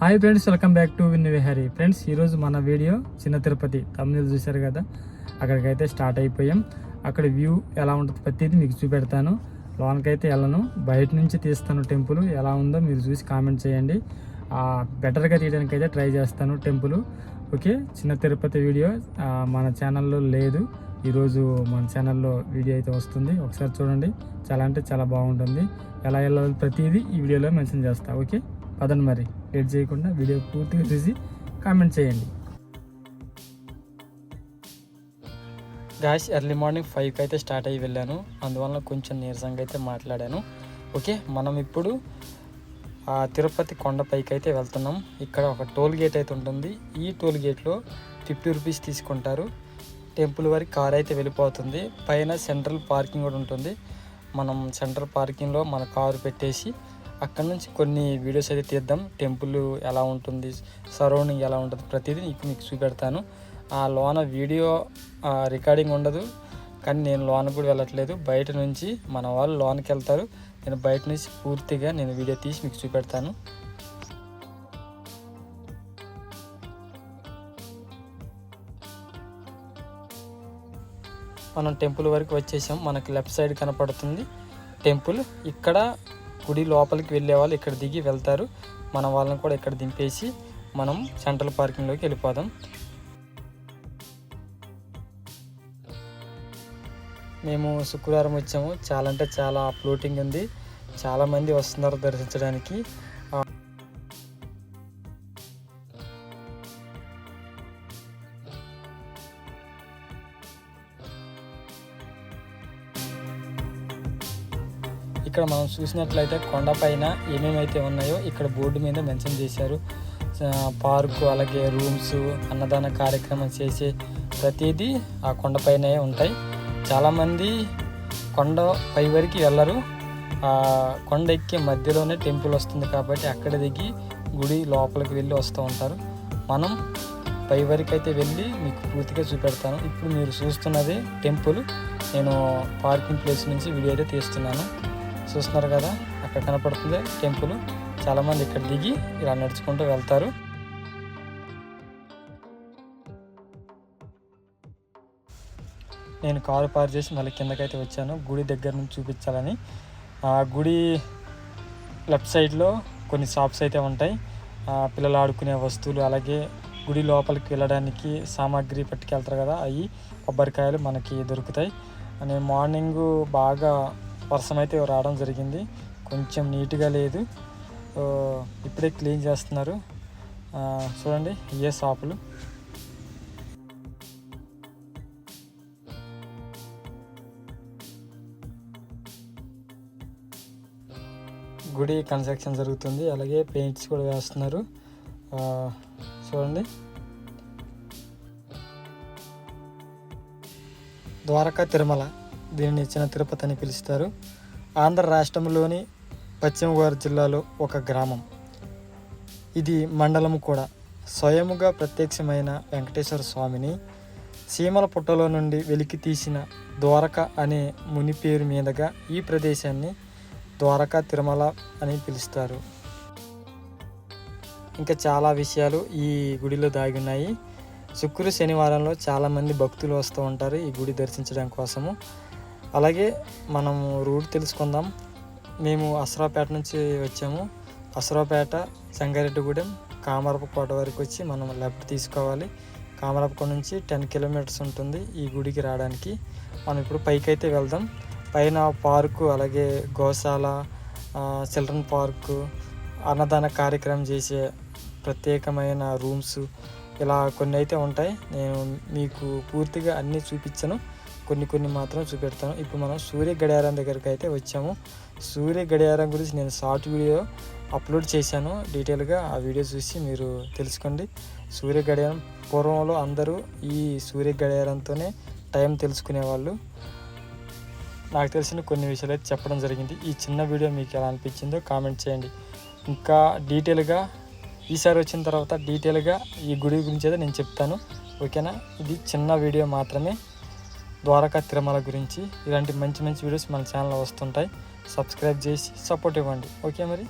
Hi friends welcome back to Vin Vihari friends ఈరోజు మన video చిన్న తిరుపతి తమిళ చూశారు కదా? అక్కడికైతే స్టార్ట్ అయిపోయాం. అక్కడ వ్యూ ఎలా ఉంటుంది ప్రతిదీ మీకు చూపెడతాను. లోనకైతే వెళ్ళను. బయట నుంచి తీస్తాను టెంపుల్. ఎలా ఉందో మీరు చూసి కామెంట్ చేయండి. బెటర్గా తీయడానికి అయితే ట్రై చేస్తాను టెంపుల్ ఓకే చిన్న తిరుపతి వీడియో మన ఛానల్లో లేదు. ఈరోజు మన ఛానల్లో వీడియో అయితే వస్తుంది. ఒకసారి చూడండి. చాలా అంటే చాలా బాగుంటుంది. ఎలా వెళ్ళాలి ప్రతిదీ ఈ వీడియోలో మెన్షన్ చేస్తా. ఓకే పదండి మరి లేట్ చేయకుండా వీడియో పూర్తిగా చూసి కామెంట్ చేయండి. గాయస్ ఎర్లీ మార్నింగ్ ఫైవ్కి అయితే స్టార్ట్ అయ్యి వెళ్ళాను. అందువల్ల కొంచెం నీరసంగా అయితే మాట్లాడాను. ఓకే మనం ఇప్పుడు ఆ తిరుపతి కొండపైకి అయితే వెళ్తున్నాం. ఇక్కడ ఒక టోల్ గేట్ అయితే ఉంటుంది. ఈ టోల్ గేట్లో ఫిఫ్టీ రూపీస్ తీసుకుంటారు. టెంపుల్ వరకు కార్ అయితే వెళ్ళిపోతుంది. పైన సెంట్రల్ పార్కింగ్ కూడా ఉంటుంది. మనం సెంట్రల్ పార్కింగ్లో మన కారు పెట్టేసి అక్కడ నుంచి కొన్ని వీడియోస్ అయితే తీద్దాం. టెంపుల్ ఎలా ఉంటుంది సరౌండింగ్ ఎలా ఉంటుంది ప్రతిదీ నీకు మీకు చూపెడతాను. ఆ లోన వీడియో రికార్డింగ్ ఉండదు. కానీ నేను లోన కూడా వెళ్ళట్లేదు. బయట నుంచి మన వాళ్ళు లోనకి వెళ్తారు. నేను బయట నుంచి పూర్తిగా నేను వీడియో తీసి మీకు చూపెడతాను. మనం టెంపుల్ వరకు వచ్చేసాం. మనకి లెఫ్ట్ సైడ్ కనపడుతుంది టెంపుల్. ఇక్కడ గుడి లోపలికి వెళ్ళే వాళ్ళు ఇక్కడ దిగి వెళ్తారు. మనం వాళ్ళని కూడా ఇక్కడ దింపేసి మనం సెంట్రల్ పార్కింగ్లోకి వెళ్ళిపోదాం. మేము శుక్రవారం వచ్చాము. చాలా అంటే చాలా ఫ్లోటింగ్ ఉంది. చాలామంది వస్తున్నారు దర్శించడానికి. ఇక్కడ మనం చూసినట్లయితే కొండపైన ఏమేమైతే ఉన్నాయో ఇక్కడ బోర్డు మీద మెన్షన్ చేశారు. పార్కు అలాగే రూమ్స్ అన్నదాన కార్యక్రమం చేసే ప్రతిదీ ఆ కొండపైనే ఉంటాయి. చాలామంది కొండ పై వరకు వెళ్ళరు. ఆ కొండ ఎక్కే మధ్యలోనే టెంపుల్ వస్తుంది కాబట్టి అక్కడ దిగి గుడి లోపలికి వెళ్ళి వస్తూ ఉంటారు. మనం పై వరకు అయితే వెళ్ళి మీకు పూర్తిగా చూపెడతాను. ఇప్పుడు మీరు చూస్తున్నది టెంపుల్. నేను పార్కింగ్ ప్లేస్ నుంచి వీడియో అయితే తీస్తున్నాను. చూస్తున్నారు కదా అక్కడ కనపడుతుంది టెంపుల్. చాలామంది ఇక్కడ దిగి ఇలా నడుచుకుంటూ వెళ్తారు. నేను కారు పార్క్ చేసి మళ్ళీ కిందకైతే వచ్చాను. గుడి దగ్గర నుంచి చూపించాలని. ఆ గుడి లెఫ్ట్ సైడ్లో కొన్ని షాప్స్ అయితే ఉంటాయి. పిల్లలు ఆడుకునే వస్తువులు అలాగే గుడి లోపలికి వెళ్ళడానికి సామాగ్రి పట్టుకెళ్తారు కదా అవి కొబ్బరికాయలు మనకి దొరుకుతాయి. నేను మార్నింగ్ బాగా వర్షం అయితే రావడం జరిగింది. కొంచెం నీట్గా లేదు. ఇప్పుడే క్లీన్ చేస్తున్నారు. చూడండి ఇవే షాపులు. గుడి కన్స్ట్రక్షన్ జరుగుతుంది. అలాగే పెయింట్స్ కూడా వేస్తున్నారు. చూడండి. ద్వారకా తిరుమల. దీనిని చిన్న తిరుపతి అని పిలుస్తారు. ఆంధ్ర రాష్ట్రంలోని పశ్చిమ గోదావరి జిల్లాలో ఒక గ్రామం. ఇది మండలం కూడా. స్వయముగా ప్రత్యక్షమైన వెంకటేశ్వర స్వామిని సీమల పుట్టలో నుండి వెలికి తీసిన ద్వారక అనే ముని పేరు మీదుగా ఈ ప్రదేశాన్ని ద్వారకా తిరుమల అని పిలుస్తారు. ఇంకా చాలా విషయాలు ఈ గుడిలో దాగి ఉన్నాయి. శుక్ర శనివారంలో చాలామంది భక్తులు వస్తూ ఉంటారు ఈ గుడి దర్శించడం కోసము. అలాగే మనము రూట్ తెలుసుకుందాం. మేము అసరాపేట నుంచి వచ్చాము. అసరాపేట సంగారెడ్డిగూడెం కామరపకోట వరకు వచ్చి మనం లెఫ్ట్ తీసుకోవాలి. కామరపకోట నుంచి టెన్ కిలోమీటర్స్ ఉంటుంది ఈ గుడికి రావడానికి. మనం ఇప్పుడు పైకి అయితే వెళ్దాం. పైన పార్కు అలాగే గోశాల చిల్డ్రన్ పార్కు అన్నదాన కార్యక్రమం చేసే ప్రత్యేకమైన రూమ్స్ ఇలా కొన్ని అయితే ఉంటాయి. నేను మీకు పూర్తిగా అన్నీ చూపించను. కొన్ని కొన్ని మాత్రం చూపెడతాను. ఇప్పుడు మనం సూర్య గడియారం దగ్గరికి అయితే వచ్చాము. సూర్య గడియారం గురించి నేను షార్ట్ వీడియో అప్లోడ్ చేశాను. డీటెయిల్గా ఆ వీడియో చూసి మీరు తెలుసుకోండి. సూర్య గడియారం పూర్వంలో అందరూ ఈ సూర్య గడియారంతోనే టైం తెలుసుకునేవాళ్ళు. నాకు తెలిసిన కొన్ని విషయాలు అయితే చెప్పడం జరిగింది. ఈ చిన్న వీడియో మీకు ఎలా అనిపించిందో కామెంట్ చేయండి. ఇంకా డీటెయిల్గా ఈసారి వచ్చిన తర్వాత డీటెయిల్గా ఈ గుడి గురించి అయితే నేను చెప్తాను. ఓకేనా? ఇది చిన్న వీడియో మాత్రమే. ద్వారకా తిరుమల గురించి ఇలాంటి మంచి మంచి వీడియోస్ మన ఛానల్లో వస్తుంటాయి. సబ్స్క్రైబ్ చేసి సపోర్ట్ ఇవ్వండి. ఓకే మరి?